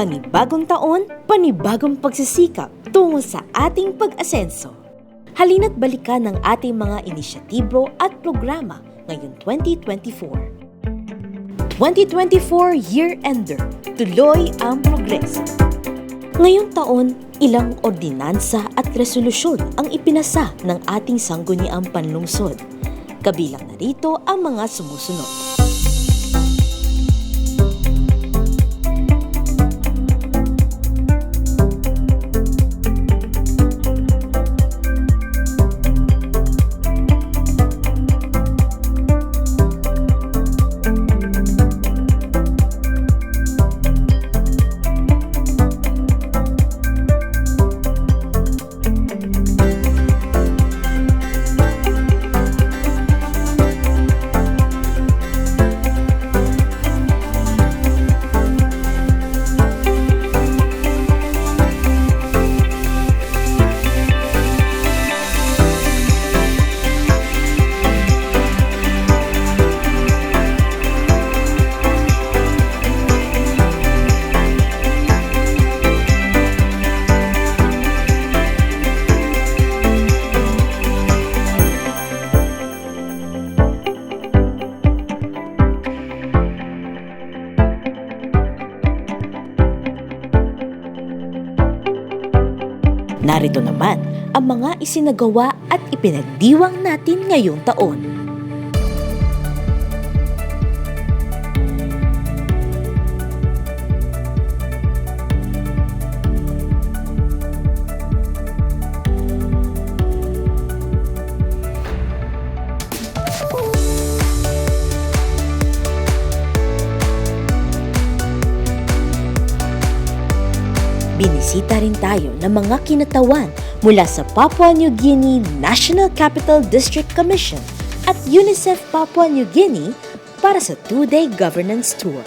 Panibagong taon, panibagong pagsisikap tungo sa ating pag-asenso. Halina't balikan ng ating mga inisyatibo at programa ngayong 2024. 2024 Year-Ender, tuloy ang progreso. Ngayong taon, ilang ordinansa at resolusyon ang ipinasa ng ating sangguniang panlungsod. Kabilang na rito ang mga sumusunod. Narito naman ang mga isinagawa at ipinagdiwang natin ngayong taon. Binisita rin tayo ng mga kinatawan mula sa Papua New Guinea National Capital District Commission at UNICEF Papua New Guinea para sa two-day governance tour.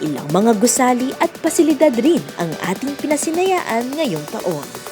Ilang mga gusali at pasilidad rin ang ating pinasinayaan ngayong taon.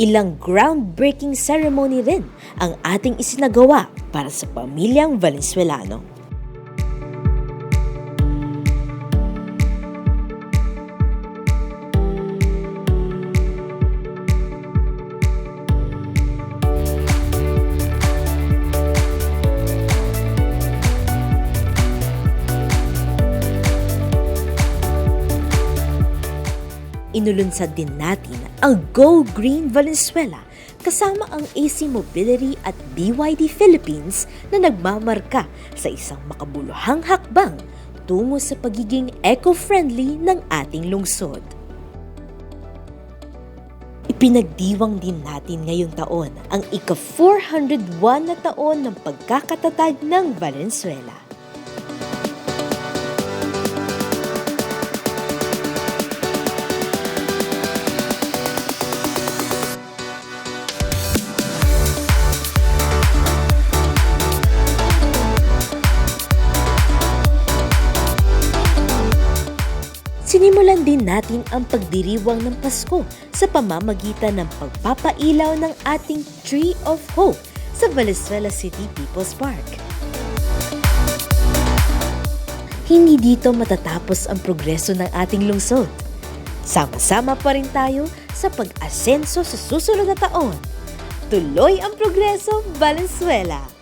Ilang groundbreaking ceremony rin ang ating isinagawa para sa pamilyang Valenzuelano. Inulunsad din natin ang Go Green Valenzuela kasama ang AC Mobility at BYD Philippines na nagmamarka sa isang makabuluhang hakbang tungo sa pagiging eco-friendly ng ating lungsod. Ipinagdiwang din natin ngayong taon ang ika-401 na taon ng pagkakatatag ng Valenzuela. Din natin ang pagdiriwang ng Pasko sa pamamagitan ng pagpapailaw ng ating Tree of Hope sa Valenzuela City People's Park. Hindi dito matatapos ang progreso ng ating lungsod. Sama-sama pa rin tayo sa pag-asenso sa susunod na taon. Tuloy ang progreso, Valenzuela!